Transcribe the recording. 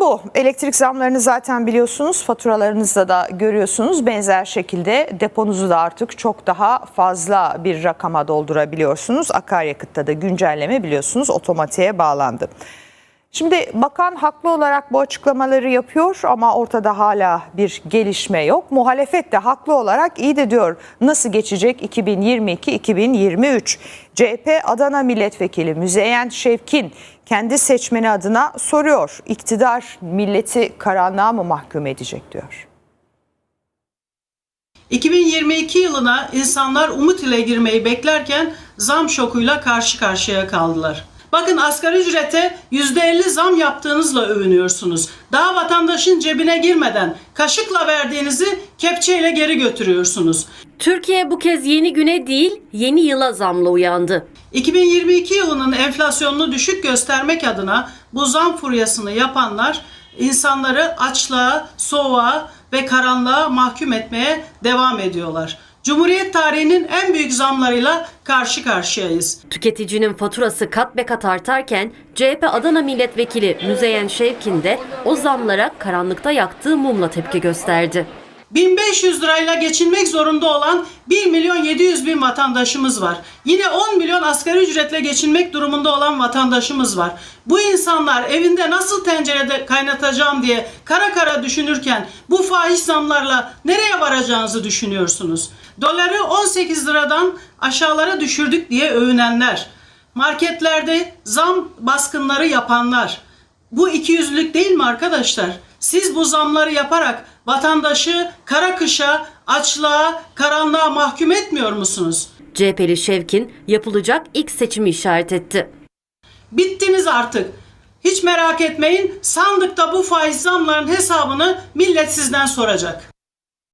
Bu. Elektrik zamlarını zaten biliyorsunuz. Faturalarınızda da görüyorsunuz. Benzer şekilde deponuzu da artık çok daha fazla bir rakama doldurabiliyorsunuz. Akaryakıtta da güncelleme biliyorsunuz otomatiğe bağlandı. Şimdi bakan haklı olarak bu açıklamaları yapıyor ama ortada hala bir gelişme yok. Muhalefet de haklı olarak iyi de diyor nasıl geçecek 2022-2023. CHP Adana Milletvekili Müzeyyen Şevkin kendi seçmeni adına soruyor. İktidar milleti karanlığa mı mahkum edecek diyor. 2022 yılına insanlar umut ile girmeyi beklerken zam şokuyla karşı karşıya kaldılar. Bakın asgari ücrete %50 zam yaptığınızla övünüyorsunuz. Daha vatandaşın cebine girmeden kaşıkla verdiğinizi kepçeyle geri götürüyorsunuz. Türkiye bu kez yeni güne değil, yeni yıla zamla uyandı. 2022 yılının enflasyonunu düşük göstermek adına bu zam furyasını yapanlar insanları açlığa, soğuğa ve karanlığa mahkum etmeye devam ediyorlar. Cumhuriyet tarihinin en büyük zamlarıyla karşı karşıyayız. Tüketicinin faturası kat be kat artarken CHP Adana Milletvekili Müzeyyen Şevkin de o zamlara karanlıkta yaktığı mumla tepki gösterdi. 1500 lirayla geçinmek zorunda olan 1 milyon 700 bin vatandaşımız var. Yine 10 milyon asgari ücretle geçinmek durumunda olan vatandaşımız var. Bu insanlar evinde nasıl tencerede kaynatacağım diye kara kara düşünürken bu fahiş zamlarla nereye varacağınızı düşünüyorsunuz. Doları 18 liradan aşağılara düşürdük diye övünenler, marketlerde zam baskınları yapanlar, bu ikiyüzlülük değil mi arkadaşlar? Siz bu zamları yaparak vatandaşı kara kışa, açlığa, karanlığa mahkum etmiyor musunuz? CHP'li Şevkin yapılacak ilk seçimi işaret etti. Bittiniz artık. Hiç merak etmeyin sandıkta bu faiz zamların hesabını millet sizden soracak.